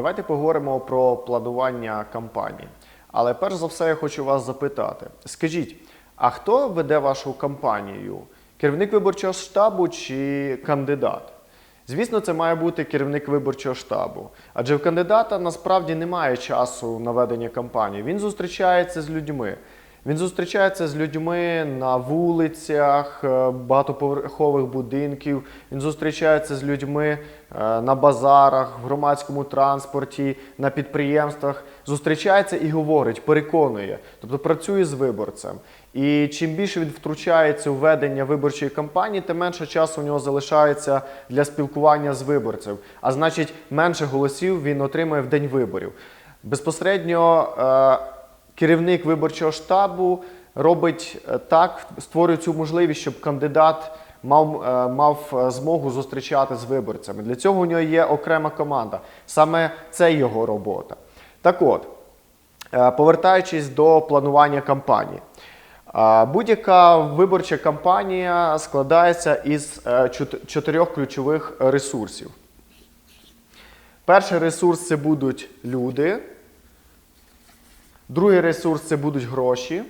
Давайте поговоримо про планування кампанії. Але перш за все я хочу вас запитати: скажіть, а хто веде вашу кампанію? Керівник виборчого штабу чи кандидат? Звісно, це має бути керівник виборчого штабу. Адже в кандидата насправді немає часу на ведення кампанії. Він зустрічається з людьми. Він зустрічається з людьми на вулицях е, багатоповерхових будинків. Він зустрічається з людьми е, на базарах, в громадському транспорті, на підприємствах. Зустрічається і говорить, переконує, тобто працює з виборцем. І чим більше він втручається у ведення виборчої кампанії, тим менше часу у нього залишається для спілкування з виборцем. А значить, менше голосів він отримує в день виборів. Безпосередньо. Керівник виборчого штабу робить е, так, створює цю можливість, щоб кандидат мав, е, мав е, змогу зустрічати з виборцями. Для цього у нього є окрема команда. Саме це його робота. Так от, повертаючись до планування кампанії. Будь-яка виборча кампанія складається із чотирьох ключових ресурсів. Перший ресурс це будуть люди. Другий ресурс це будуть гроші.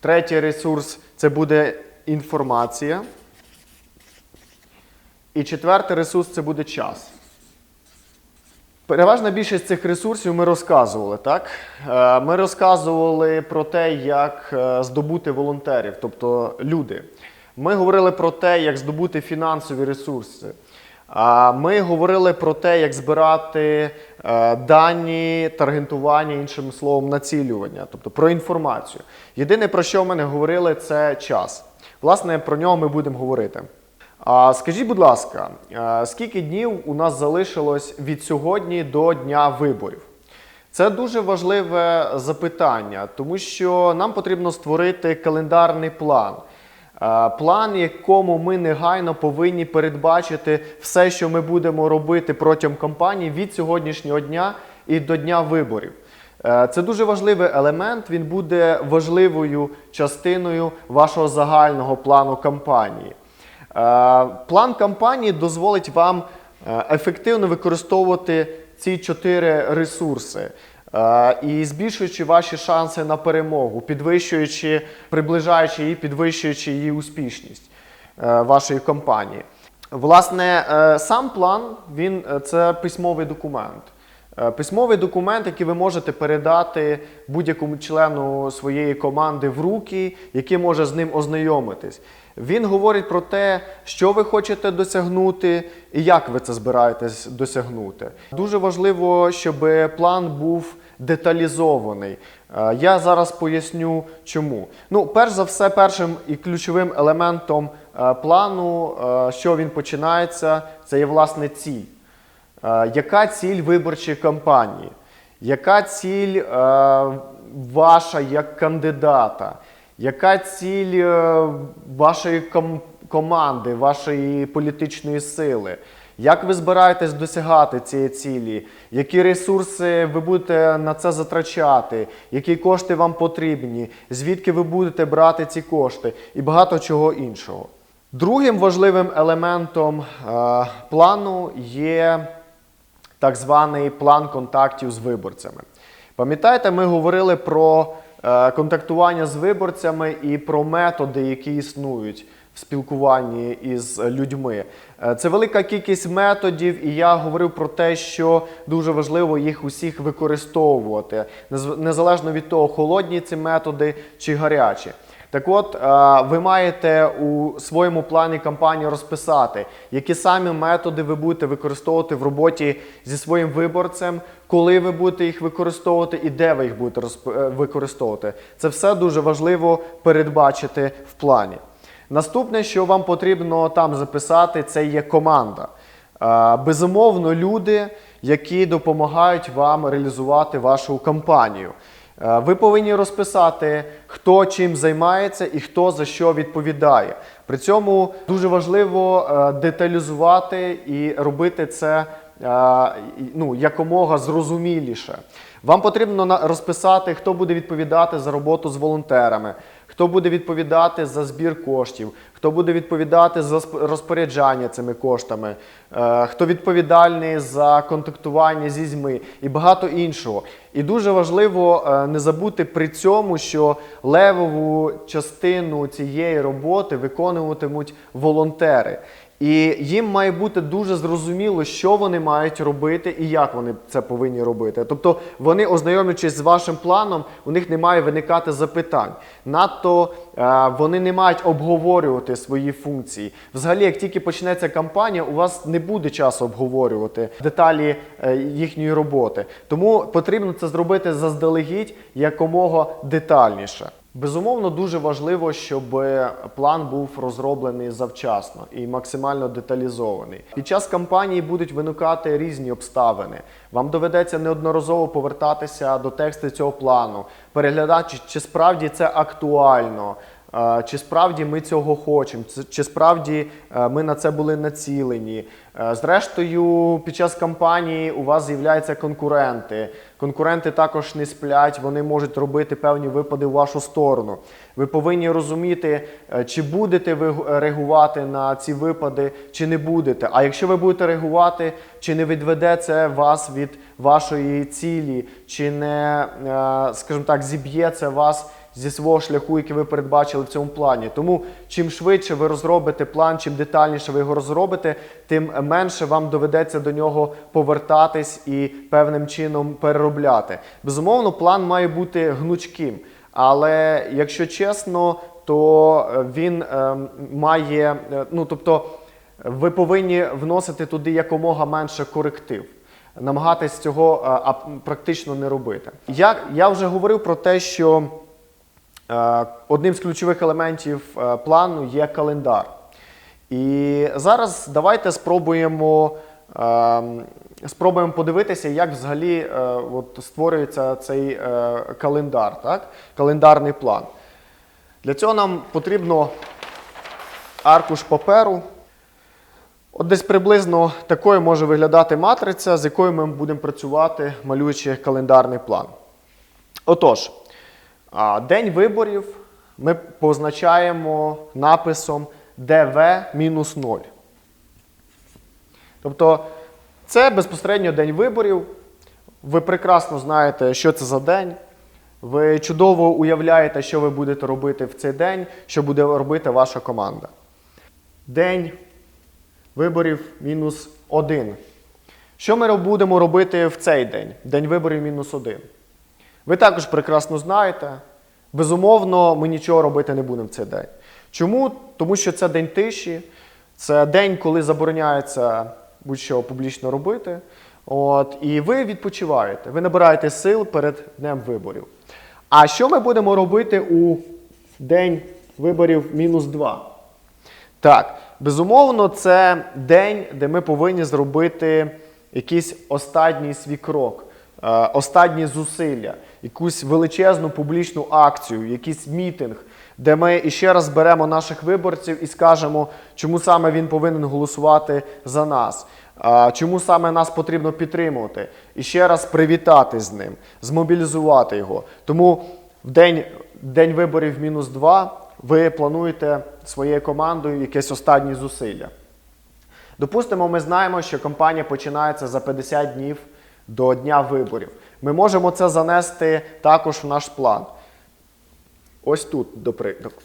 Третій ресурс це буде інформація. І четвертий ресурс це буде час. Переважна більшість цих ресурсів ми розказували, так? Е, Ми розказували про те, як е, здобути волонтерів, тобто люди. Ми говорили про те, як здобути фінансові ресурси. Ми говорили про те, як збирати дані, таргетування, іншим словом, націлювання, тобто про інформацію. Єдине, про що ми не говорили, це час. Власне, про нього ми будемо говорити. А скажіть, будь ласка, е, скільки днів у нас залишилось від сьогодні до дня виборів? Це дуже важливе запитання, тому що нам потрібно створити календарний план. Е, План, якому ми негайно повинні передбачити все, що ми будемо робити протягом кампанії від сьогоднішнього дня і до дня виборів. Е, Це дуже важливий елемент. Він буде важливою частиною вашого загального плану кампанії. Е, План кампанії дозволить вам ефективно використовувати ці чотири ресурси і збільшуючи ваші шанси на перемогу, підвищуючи, приближаючи її, підвищуючи її успішність е, вашої кампанії. Власне, е, сам план він е, це письмовий документ. Е, Письмовий документ, який ви можете передати будь-якому члену своєї команди в руки, який може з ним ознайомитись. Він говорить про те, що ви хочете досягнути і як ви це збираєтесь досягнути. Дуже важливо, щоб план був деталізований. Е, Я зараз поясню, чому. Ну, перш за все, першим і ключовим елементом е, плану, е, що він починається, це є власне ціль. Яка ціль виборчої кампанії? Яка ціль ваша як кандидата? Яка ціль вашої ком- команди, вашої політичної сили? Як ви збираєтесь досягати цієї цілі? Які ресурси ви будете на це затрачати? Які кошти вам потрібні? Звідки ви будете брати ці кошти? І багато чого іншого. Другим важливим елементом е, плану є так званий план контактів з виборцями. Пам'ятаєте, ми говорили про е, контактування з виборцями і про методи, які існують в спілкуванні із людьми. Е, Це велика кількість методів, і я говорив про те, що дуже важливо їх усіх використовувати, незалежно від того, холодні ці методи чи гарячі. Так от, е, ви маєте у своєму плані кампанії розписати, які самі методи ви будете використовувати в роботі зі своїм виборцем, коли ви будете їх використовувати і де ви їх будете е, використовувати. Це все дуже важливо передбачити в плані. Наступне, що вам потрібно там записати, це є команда. Е, Безумовно, люди, які допомагають вам реалізувати вашу кампанію. Е, Ви повинні розписати, хто чим займається і хто за що відповідає. При цьому дуже важливо е, деталізувати і робити це ну, якомога зрозуміліше. Вам потрібно розписати, хто буде відповідати за роботу з волонтерами, хто буде відповідати за збір коштів, хто буде відповідати за розпоряджання цими коштами, е, хто відповідальний за контактування зі ЗМІ і багато іншого. І дуже важливо е, не забути при цьому, що левову частину цієї роботи виконуватимуть волонтери. І їм має бути дуже зрозуміло, що вони мають робити і як вони це повинні робити. Тобто вони, ознайомлюючись з вашим планом, у них не має виникати запитань. Надто е, вони не мають обговорювати свої функції. Взагалі, як тільки почнеться кампанія, у вас не буде часу обговорювати деталі е, їхньої роботи. Тому потрібно це зробити заздалегідь якомога детальніше. Безумовно, дуже важливо, щоб план був розроблений завчасно і максимально деталізований. Під час кампанії будуть виникати різні обставини. Вам доведеться неодноразово повертатися до тексту цього плану, переглядати, чи- справді це актуально. Чи справді ми цього хочемо, чи справді е, ми на це були націлені? Е, Зрештою, під час кампанії у вас з'являються конкуренти. Конкуренти також не сплять, вони можуть робити певні випади в вашу сторону. Ви повинні розуміти, е, чи будете ви реагувати на ці випади, чи не будете. А якщо ви будете реагувати, чи не відведе це вас від вашої цілі, чи не, скажімо так, зіб'є це вас зі свого шляху, який ви передбачили в цьому плані. Тому чим швидше ви розробите план, чим детальніше ви його розробите, тим менше вам доведеться до нього повертатись і певним чином переробляти. Безумовно, план має бути гнучким, але якщо чесно, то е, він е, має, е, ну тобто, ви повинні вносити туди якомога менше коректив. Намагатись цього е, а, практично не робити. Я, я вже говорив про те, що Одним з ключових елементів е, плану є календар. І зараз давайте спробуємо, е, спробуємо подивитися, як взагалі е, от створюється цей е, календар, так? календарний план. Для цього нам потрібно аркуш паперу. От десь приблизно такою може виглядати матриця, з якою ми будемо працювати, малюючи календарний план. Отож, День виборів ми позначаємо написом ДВ-0. Тобто це безпосередньо день виборів. Ви прекрасно знаєте, що це за день. Ви чудово уявляєте, що ви будете робити в цей день, що буде робити ваша команда. День виборів мінус 1. Що ми будемо робити в цей день? День виборів мінус 1. Ви також прекрасно знаєте. Безумовно, ми нічого робити не будемо в цей день. Чому? Тому що це день тиші, це день, коли забороняється будь-що публічно робити. От, і ви відпочиваєте, ви набираєте сил перед днем виборів. А що ми будемо робити у день виборів мінус 2? Так, безумовно, це день, де ми повинні зробити якийсь останній свій крок, е, останні зусилля, якусь величезну публічну акцію, якийсь мітинг, де ми іще раз беремо наших виборців і скажемо, чому саме він повинен голосувати за нас. Чому саме нас потрібно підтримувати? І ще раз привітати з ним, змобілізувати його. Тому в день, день виборів мінус 2 ви плануєте своєю командою якесь останні зусилля. Допустимо, ми знаємо, що кампанія починається за 50 днів до дня виборів. Ми можемо це занести також в наш план. Ось тут, до прикладу.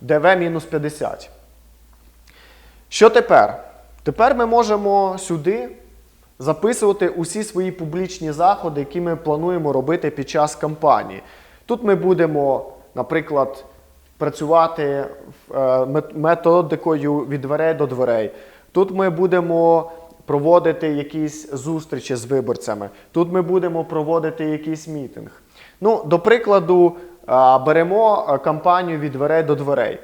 ДВ мінус 50. Що тепер? Тепер ми можемо сюди записувати усі свої публічні заходи, які ми плануємо робити під час кампанії. Тут ми будемо, наприклад, працювати е, методикою від дверей до дверей. Тут ми будемо проводити якісь зустрічі з виборцями. Тут ми будемо проводити якийсь мітинг. Ну, до прикладу, беремо кампанію від дверей до дверей.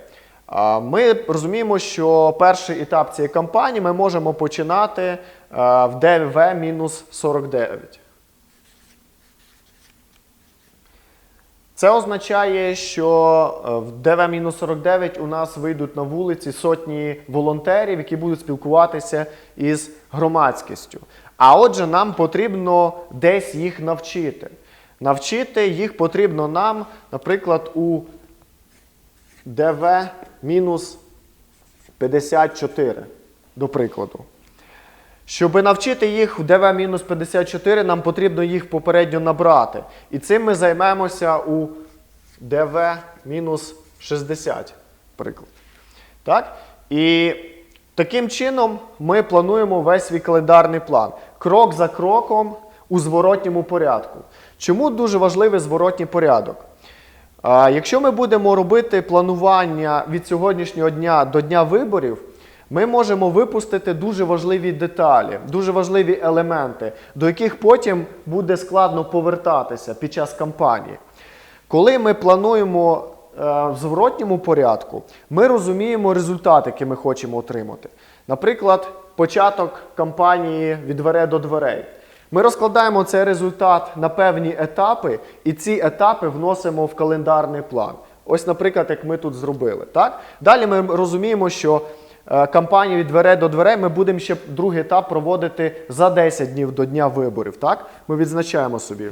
Ми розуміємо, що перший етап цієї кампанії ми можемо починати в ДВ-49. Це означає, що е, в ДВ-49 у нас вийдуть на вулиці сотні волонтерів, які будуть спілкуватися із громадськістю. А отже, нам потрібно десь їх навчити. Навчити їх потрібно нам, наприклад, у ДВ-54, до прикладу. Щоб навчити їх в ДВ-54, нам потрібно їх попередньо набрати. І цим ми займемося у ДВ-60, приклад. Так? І таким чином ми плануємо весь свій календарний план. Крок за кроком у зворотньому порядку. Чому дуже важливий зворотній порядок? Якщо ми будемо робити планування від сьогоднішнього дня до дня виборів, ми можемо випустити дуже важливі деталі, дуже важливі елементи, до яких потім буде складно повертатися під час кампанії. Коли ми плануємо е, в зворотньому порядку, ми розуміємо результат, який ми хочемо отримати. Наприклад, початок кампанії від дверей до дверей. Ми розкладаємо цей результат на певні етапи, і ці етапи вносимо в календарний план. Ось, наприклад, як ми тут зробили. Так? Далі ми розуміємо, що кампанію від дверей до дверей ми будемо ще другий етап проводити за 10 днів до дня виборів. Так? Ми відзначаємо собі.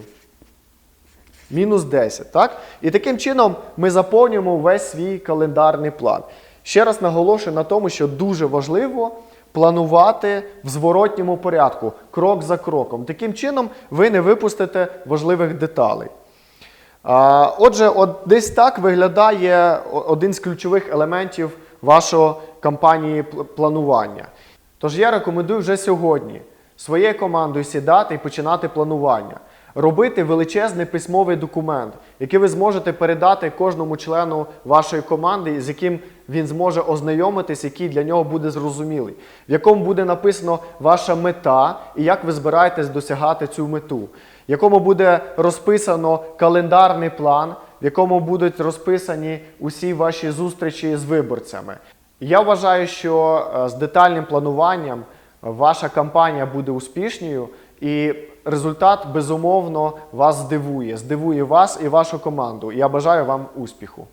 Мінус 10, так? І таким чином ми заповнюємо весь свій календарний план. Ще раз наголошую на тому, що дуже важливо планувати в зворотньому порядку, крок за кроком. Таким чином ви не випустите важливих деталей. Отже, от десь так виглядає один з ключових елементів вашого кампанії планування. Тож я рекомендую вже сьогодні своєю командою сідати і починати планування. Робити величезний письмовий документ, який ви зможете передати кожному члену вашої команди, з яким він зможе ознайомитись, який для нього буде зрозумілий, в якому буде написано ваша мета і як ви збираєтесь досягати цю мету, в якому буде розписано календарний план, в якому будуть розписані усі ваші зустрічі з виборцями. Я вважаю, що е, з детальним плануванням ваша кампанія буде успішною, і результат безумовно вас здивує, здивує вас і вашу команду. Я бажаю вам успіху.